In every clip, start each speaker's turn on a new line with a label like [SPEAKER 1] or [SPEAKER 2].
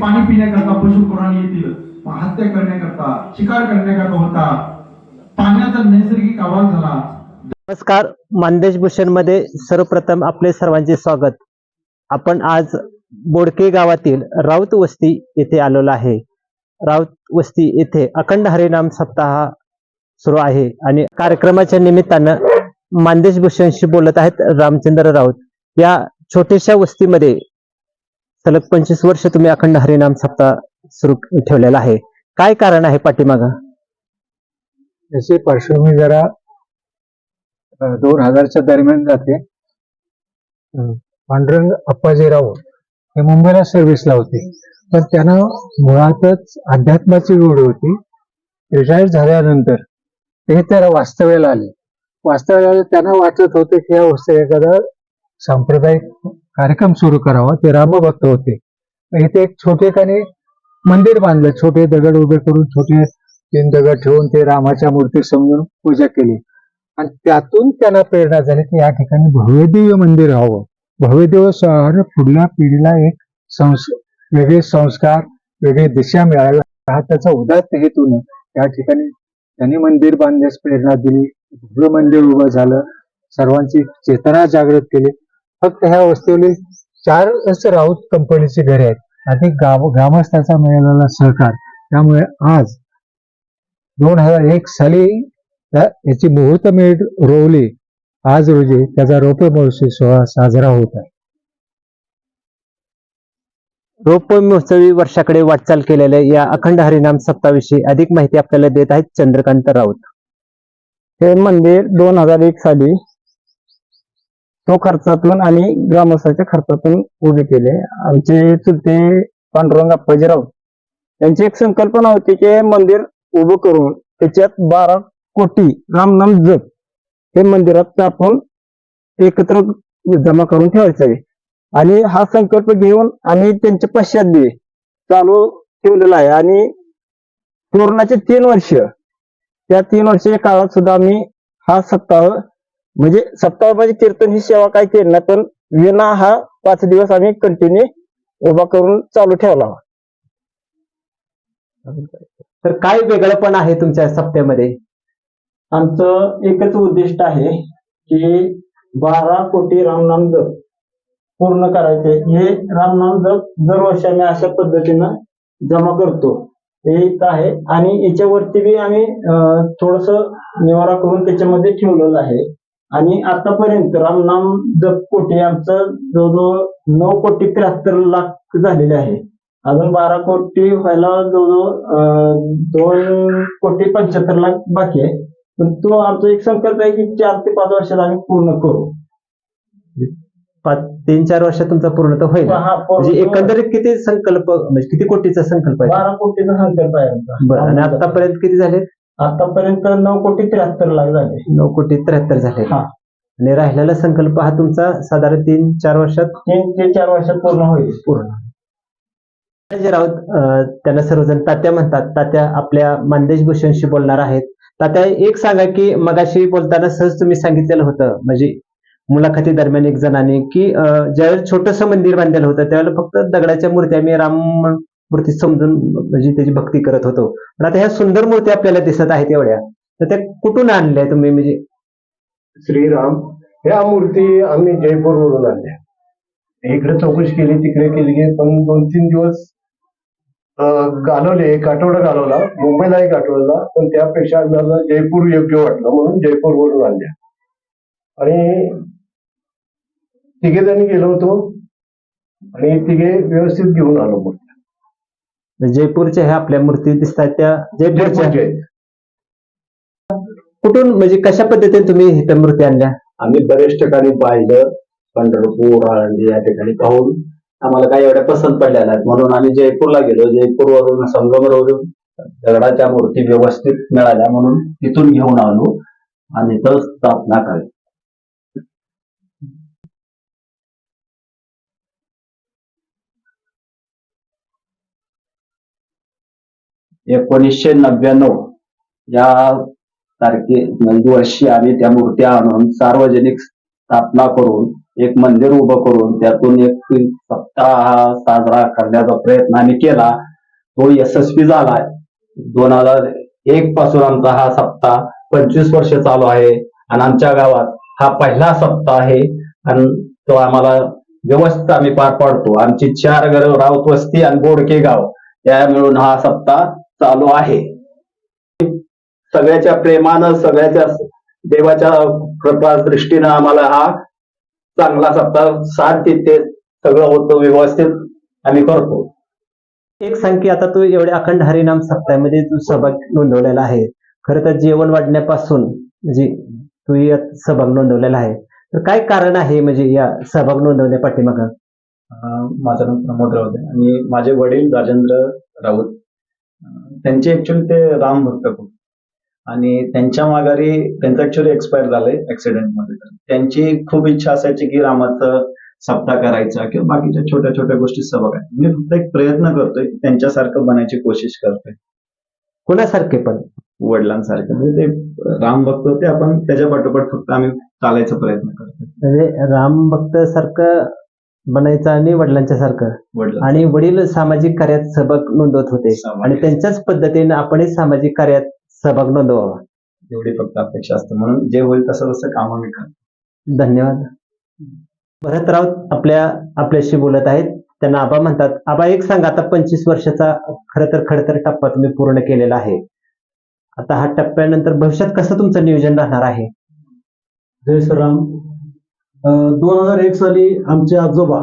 [SPEAKER 1] पाणी पिण्याकरता पशु येतील हत्या करण्याकरता शिकार करण्याकरता होता. पाण्याचा नैसर्गिक आवाज झाला.
[SPEAKER 2] नमस्कार मानदेश भूषणमध्ये सर्वप्रथम आपले सर्वांचे स्वागत. आपण आज बोडके गावातील राऊत वस्ती येथे आलेलो आहे. राऊत वस्ती येथे अखंड हरिनाम सप्ताह सुरू आहे आणि कार्यक्रमाच्या निमित्तानं मानदेश भूषणशी बोलत आहेत रामचंद्र राऊत. या छोट्याशा वस्तीमध्ये सलग पंचवीस वर्ष तुम्ही अखंड हरिनाम सप्ताह सुरू ठेवलेला आहे. काय कारण आहे पाठीमागा?
[SPEAKER 3] याची पार्श्वभूमी जरा दोन हजारच्या दरम्यान जाते. पांडुरंग अप्पाजीराव हे मुंबईला सर्व्हिसला होते. पण त्यांना मुळातच अध्यात्माची गोड होती. रिटायर झाल्यानंतर ते त्याला वास्तव्याला आले. वास्तव्याला आले त्यांना वाटत होते की या वस्तू एखादा सांप्रदायिक कार्यक्रम सुरू करावा ते रामभक्त होते. इथे एक छोटेखाने मंदिर बांधलं छोटे दगड उभे करून छोटे तीन दगड ठेवून ते रामाच्या मूर्ती समजून पूजा केली. आणि त्यातून त्यांना प्रेरणा झाली की या ठिकाणी भव्यदिव्य मंदिर हवं भव्यदेव शहर पुढल्या पिढीला एक संस वेगळे संस्कार वेगळी दिशा मिळायला हा त्याचा उदात्त हेतून या ठिकाणी त्यांनी मंदिर बांधण्यास प्रेरणा दिली. भव्य मंदिर उभं झालं. सर्वांची चेतना जागृत केली. फक्त ह्या वस्तीवरील चारच राऊत कंपनीची घरे आहेत. आणि गाव ग्रामस्थाचा मिळालेला सहकार. त्यामुळे आज दोन हजार एक साली याची मुहूर्तमेढ रोवली. आज रोजी त्याचा रोपे महोत्सवी सोहळा साजरा होत आहे.
[SPEAKER 2] रोप महोत्सवी वर्षाकडे वाटचाल केलेल्या या अखंड हरिनाम सप्ताविषयी अधिक माहिती आपल्याला देत आहेत चंद्रकांत राऊत.
[SPEAKER 4] हे मंदिर दोन हजार एक साली तो खर्चातून आणि ग्रामस्थाच्या खर्चातून उभे केले. आमचे चुलते पांडुरंग अप्पाजी राऊत यांची एक संकल्पना होती की मंदिर उभं करून त्याच्यात बारा कोटी रामनाम जप हे मंदिरात आपण एकत्र जमा करून ठेवायचं. आहे आणि हा संकल्प घेऊन आम्ही त्यांच्या पश्चात चालू ठेवलेला आहे. आणि कोरोनाचे तीन वर्ष त्या तीन वर्षाच्या काळात सुद्धा आम्ही हा सप्ताह म्हणजे सप्ताहबाजी कीर्तन ही सेवा काय केली ना पण विना हा पाच दिवस आम्ही कंटिन्यू उभा करून चालू ठेवला.
[SPEAKER 2] तर काय वेगळं पण आहे तुमच्या सप्त्यामध्ये
[SPEAKER 4] आमचं एकच उद्दिष्ट आहे की बारा कोटी रामनाम जप पूर्ण करायचे. हे रामनाम जप दरवर्षी आम्ही अशा पद्धतीनं जमा करतो. हे एक आहे. आणि याच्यावरती बी आम्ही थोडस निवारा करून त्याच्यामध्ये ठेवलेलं आहे. आणि आतापर्यंत रामनाम जप कोटी आमचं जवळजवळ नऊ कोटी त्र्याहत्तर लाख झालेले आहे. अजून बारा कोटी व्हायला जवळजवळ दोन कोटी पंच्याहत्तर लाख बाकी आहे. पण तो आमचा एक संकल्प आहे की चार ते पाच वर्षात आम्ही पूर्ण करू.
[SPEAKER 2] पाच तीन चार वर्षात तुमचा पूर्ण तर होईल.
[SPEAKER 4] हा, पूर्ण-
[SPEAKER 2] म्हणजे एकंदरीत किती संकल्प म्हणजे किती कोटीचा संकल्प आहे?
[SPEAKER 4] बारा कोटीचा संकल्प आहे आमचा.
[SPEAKER 2] बरं आणि आतापर्यंत किती झाले?
[SPEAKER 4] आतापर्यंत नऊ कोटी त्र्याहत्तर लाख झाले.
[SPEAKER 2] नऊ कोटी त्र्याहत्तर झाले.
[SPEAKER 4] हा.
[SPEAKER 2] आणि राहिलेला संकल्प हा तुमचा साधारण तीन चार वर्षात?
[SPEAKER 4] तीन ते चार वर्षात पूर्ण होईल.
[SPEAKER 2] पूर्ण. संजय राऊत अं, त्यांना सर्वजण तात्या म्हणतात. तात्या आपल्या मानदेश भूषणशी बोलणार आहेत. तात्या एक सांगा की मगाशी बोलताना सहज तुम्ही सांगितलेलं होतं. म्हणजे मुलाखती दरम्यान एक जणाने की अं, ज्यावेळेस छोटस मंदिर बांधलेलं होतं त्यावेळेला फक्त दगडाच्या मूर्ती आम्ही राम मूर्ती समजून म्हणजे त्याची भक्ती करत होतो. पण आता ह्या सुंदर मूर्ती आपल्याला दिसत आहेत एवढ्या. तर त्या कुठून आणल्या तुम्ही? म्हणजे
[SPEAKER 5] श्रीराम ह्या मूर्ती आम्ही जयपूरवरून आणल्या. इकडे चौकशी केली तिकडे केली पण दोन तीन दिवस घालवले. एक आठवडा घालवला. मुंबईला एक आठवडा. पण त्यापेक्षा आम्हाला जयपूर योग्य वाटलं म्हणून जयपूरवरून आणल्या. आणि तिघे जणी गेलो होतो. आणि तिघे व्यवस्थित घेऊन आलो मूर्ती.
[SPEAKER 2] जयपूरच्या ह्या आपल्या मूर्ती दिसतात त्या जयपूरच्या. कुठून म्हणजे कशा पद्धतीने तुम्ही इथं मूर्ती आणल्या?
[SPEAKER 6] आम्ही बरेच ठिकाणी पाहिलं पंढरपूर आळंदी या ठिकाणी पाहून. आम्हाला काही एवढ्या पसंत पडल्या नाहीत. म्हणून आम्ही जयपूरला गेलो. जयपूरवरून संगमरवरून दगडाच्या मूर्ती व्यवस्थित मिळाल्या म्हणून तिथून घेऊन आलो आणि इथं स्थापना केली एकोणीसशे नव्याण्णव या तारखे म्हणजे वर्षी आम्ही त्या मूर्त्या आणून सार्वजनिक स्थापना करून एक मंदिर उभं करून त्यातून एक सप्ताह साजरा करण्याचा प्रयत्न आम्ही केला. तो यशस्वी झाला दोन हजार एक पासून आमचा हा सप्ताह पंचवीस वर्ष चालू आहे आणि आमच्या गावात हा पहिला सप्ताह आहे आणि तो आम्हाला व्यवस्थित आम्ही पार पाडतो. आमची चार घर राऊत वस्ती आणि बोडके गाव या मिळून हा सप्ताह चालू आहे. सगळ्याच्या प्रेमानं सगळ्याच्या देवाच्या कृपा दृष्टीनं आम्हाला हा चांगला सप्ताह साथ देते सगळं होतं व्यवस्थित आम्ही करतो.
[SPEAKER 2] एक सांग की आता तू एवढे अखंड हरिनाम सप्ताहामध्ये तू सहभाग नोंदवलेला आहे. खरं तर जेवण वाढण्यापासून म्हणजे तू यात सहभाग नोंदवलेला आहे. तर काय कारण आहे म्हणजे या सहभाग नोंदवण्या पाठीमागं?
[SPEAKER 6] माझं नाव प्रमोद राऊत आहे. आणि माझे वडील राजेंद्र राऊत. त्यांचे ऍक्च्युली ते राम भक्त खूप. आणि त्यांच्या माघारी त्यांचं ऍक्च्युली एक्सपायर झालंय ऍक्सिडेंटमध्ये. त्यांची खूप इच्छा असायची की रामाचं सप्ताह करायचा किंवा बाकीच्या छोट्या छोट्या गोष्टी सहभाग आहे. मी फक्त एक प्रयत्न करतोय त्यांच्यासारखं बनायची कोशिश करतोय.
[SPEAKER 2] कोणासारखे पण?
[SPEAKER 6] वडिलांसारखं. म्हणजे ते राम भक्त होते आपण त्याच्या पाठोपाठ फक्त आम्ही चालायचा प्रयत्न करतोय.
[SPEAKER 2] म्हणजे राम भक्त सारखं बनायचं आणि वडिलांच्या सारखं. आणि वडील सामाजिक कार्यात सहभाग नोंदवत होते. आणि त्यांच्याच पद्धतीने आपणही सामाजिक कार्यात सहभाग नोंदवावा.
[SPEAKER 6] एवढी फक्त अपेक्षा असते. म्हणून जे होईल तसं तसं कामं मी करतो.
[SPEAKER 2] धन्यवाद. भरत राऊत आपल्या आपल्याशी बोलत आहेत. त्यांना आबा म्हणतात आबा एक सांगा आता पंचवीस वर्षाचा खरं तर खडतर टप्पा तुम्ही पूर्ण केलेला आहे. आता हा टप्प्यानंतर भविष्यात कसं तुमचं नियोजन राहणार आहे?
[SPEAKER 7] जय श्रीराम. दोन हजार एक साली आमचे आजोबा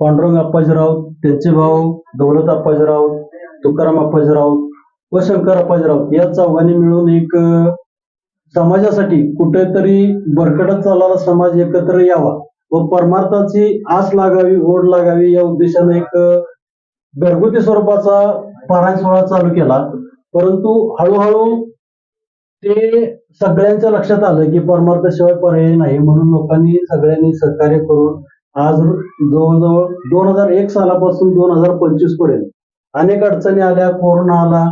[SPEAKER 7] पांडुरंग अप्पाजी राऊत त्यांचे भाऊ दौलत अप्पाजी राऊत तुकाराम अप्पाजी राऊत व शंकर अप्पाजी राऊत या चौघांनी मिळून एक समाजासाठी कुठेतरी बरकटत चालणारा समाज एकत्र यावा व परमार्थाची आस लागावी ओढ लागावी या उद्देशाने एक घरगुती स्वरूपाचा पारायण सोहळा चालू केला. परंतु हळूहळू ते सगळ्यांच्या लक्षात आलं की परमार्थाशिवाय पर्याय नाही म्हणून लोकांनी सगळ्यांनी सहकार्य करून आज जवळजवळ दोन हजार एक सालापासून दोन हजार पंचवीसपर्यंत अनेक अडचणी आल्या कोरोना आला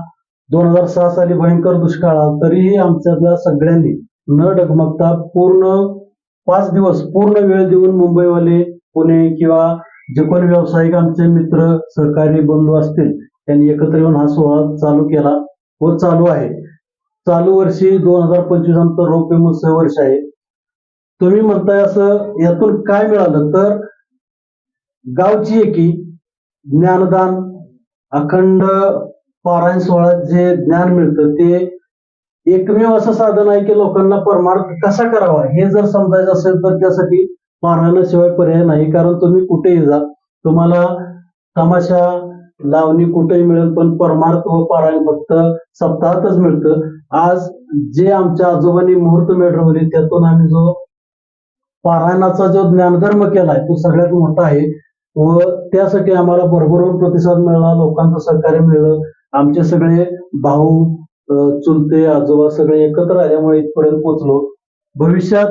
[SPEAKER 7] दोन हजार सहा साली भयंकर दुष्काळ आला तरीही आमच्यातल्या सगळ्यांनी न डगमगता पूर्ण पाच दिवस पूर्ण वेळ देऊन मुंबईवाले पुणे किंवा जे कोणी व्यावसायिक आमचे मित्र सहकारी बंधू असतील त्यांनी एकत्र येऊन हा सोहळा चालू केला व चालू आहे. चालू वर्षी दोन हजार पंचवीस आमचं रौप्य महोत्सव वर्ष आहे. तुम्ही म्हणताय असं यातून काय मिळालं? तर गावची एकी ज्ञानदान अखंड पारायण सोहळ्यात जे ज्ञान मिळतं ते एकमेव असं साधन आहे की लोकांना परमार्थ कसा करावा? हे जर समजायचं असेल तर त्यासाठी पारायणाशिवाय पर्याय नाही. कारण तुम्ही कुठेही जा तुम्हाला तमाशा लावणी कुठेही मिळेल पण परमार्थ व पारायण फक्त सप्ताहातच मिळतं. आज जे आमच्या आजोबांनी मुहूर्त मिळवले त्यातून आम्ही जो पारायणाचा जो ज्ञानधर्म केलाय तो सगळ्यात मोठा आहे. व त्यासाठी आम्हाला भरभरून प्रतिसाद मिळाला लोकांचं सहकार्य मिळलं. आमचे सगळे भाऊ चुलते आजोबा सगळे एकत्र आल्यामुळे इथपर्यंत पोहोचलो. भविष्यात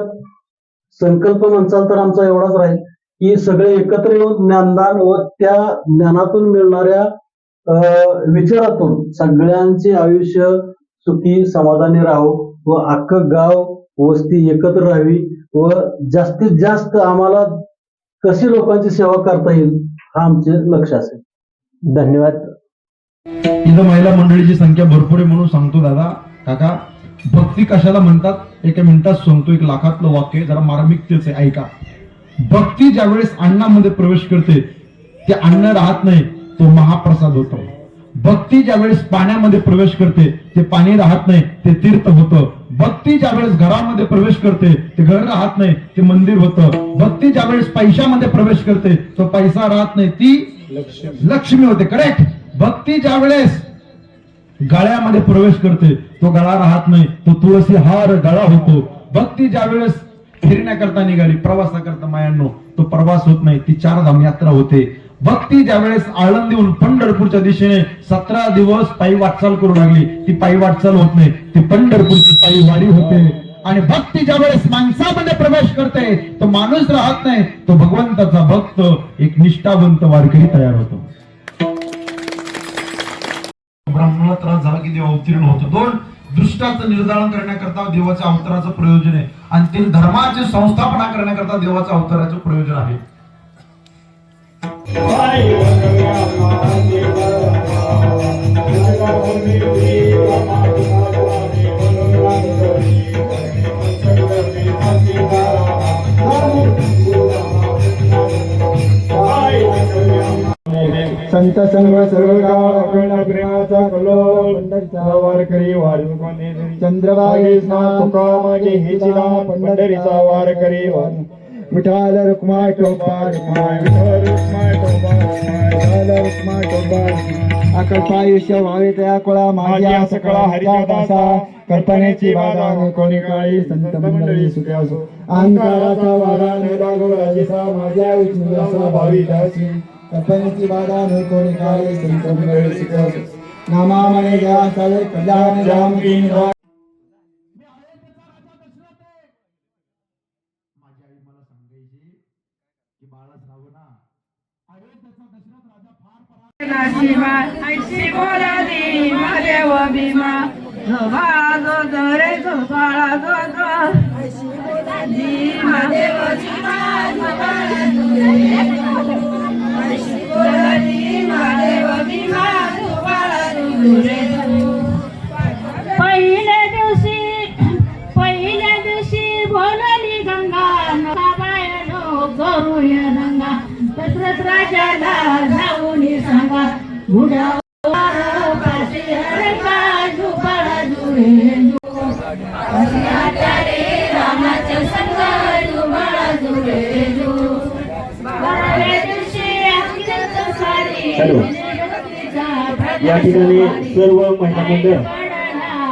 [SPEAKER 7] संकल्प म्हणसाल तर आमचा एवढाच राहील. की सगळे एकत्र येऊन ज्ञानदान व त्या ज्ञानातून मिळणाऱ्या अं, विचारातून सगळ्यांचे आयुष्य सुखी समाधानी राहो व अख्खं गाव वस्ती एकत्र राहावी व जास्तीत जास्त आम्हाला कशी लोकांची सेवा करता येईल हा आमचे लक्ष असेल.
[SPEAKER 2] धन्यवाद.
[SPEAKER 1] इथं महिला मंडळीची संख्या भरपूर आहे म्हणून सांगतो दादा. काका भक्ती कशाला म्हणतात? एका मिनिटात सांगतो एक लाखातलं वाक्य जरा मार्मिकतेच आहे ऐका. भक्ती ज्यावेळेस अन्नामध्ये प्रवेश करते ते अन्न राहत नाही तो महाप्रसाद होतो. भक्ती ज्यावेळेस पाण्यामध्ये प्रवेश करते ते पाणी राहत नाही ते तीर्थ होतं. भक्ती ज्यावेळेस घरामध्ये प्रवेश करते ते घर राहत नाही ते मंदिर होतं. भक्ती ज्यावेळेस पैशामध्ये प्रवेश करते तो पैसा राहत नाही ती लक्ष्मी. होते करेक्ट भक्ती ज्यावेळेस गळ्यामध्ये प्रवेश करते तो गळा राहत नाही तो तुळशी हार गळा होतो. भक्ती ज्यावेळेस फिरण्याकरता निघाली प्रवासाकरता मायांनो तो प्रवास होत नाही ती चार धाम यात्रा होते. भक्ती ज्यावेळेस आळंदीहून पंढरपूरच्या दिशेने सतरा दिवस पायी वाटचाल करू लागली ती पायी वाटचाल होत नाही ती पंढरपूरची पायी वारी होते. आणि भक्ती ज्यावेळेस माणसामध्ये प्रवेश करते तो माणूस राहत नाही तो भगवंताचा भक्त एक निष्ठावंत वारकरी तयार होतो. ब्राह्मणाला त्रास झाला की देव अवतीर्ण होतो. दोन
[SPEAKER 8] दृष्टाचं निर्धारण करण्याकरता देवाच्या अवताराचं प्रयोजन आहे. आणि ते धर्माची संस्थापना करण्याकरता देवाचा अवताराचं प्रयोजन आहे.
[SPEAKER 9] संत संग सर्व गाव अखंड प्रेमाचा कल्लोळ पंढरीचा वार करी वाढू कोणी चंद्रभागे तुका मागे हेचिला पंढरीचा वार. करी वाढू विठाल रुक्माय टोपा रुक्माय विठ्ठल रुक्माय टोपा रुक्माय विठ्ठल रुक्माय टोपा रुक्माय. अकल्पायुष्य व्हावे त्या कुळा माझ्या सकळा हरिचा दासा. कल्पनेची बाधा कोणी काळी संत मंडळी सुख्यासो अहंकाराचा वारा न लागो राजेसा माझ्या विष्णुदासा भावी दासी. कल्पनेची बाधा न कोणी काळी संत मंडळी सुख्यासो नामा मने द्या सावे कल्याण जाम की निवास
[SPEAKER 8] माझी आई मला सांगायची की बाळा श्रावणा अयोध्येचा दशरथ राजा फार पराक्रमी
[SPEAKER 10] शिवा ऐशी बोलादी महादेव भीमा. झोबा जो जो रे झोबाळा जो जो ऐशी बोलादी महादेव भीमा झोबाळा पहिल्या दिवशी पहिल्या दिवशी बोलली गंगा नकाबायनो करूया गंगा दशरथ राजाला जाऊन सांगा घुड्या
[SPEAKER 11] या ठिकाणी सर्व महिला मंडळ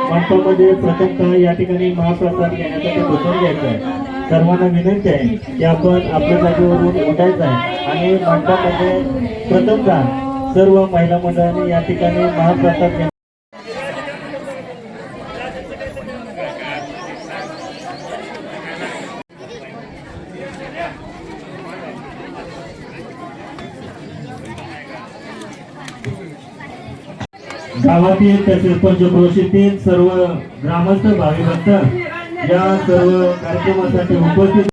[SPEAKER 11] मंडपामध्ये प्रथमतः या ठिकाणी महाप्रसाद घेण्यासाठी बसून घ्यायचं आहे सर्वांना विनंती आहे की आपण आपल्या जागेवरून उठायचं आहे आणि मंडपामध्ये प्रथमतः सर्व महिला मंडळाने या ठिकाणी महाप्रसाद गावातील तसेच पंचक्रोशीतील सर्व ग्रामस्थ भावी भक्त या सर्व कार्यक्रमासाठी उपस्थित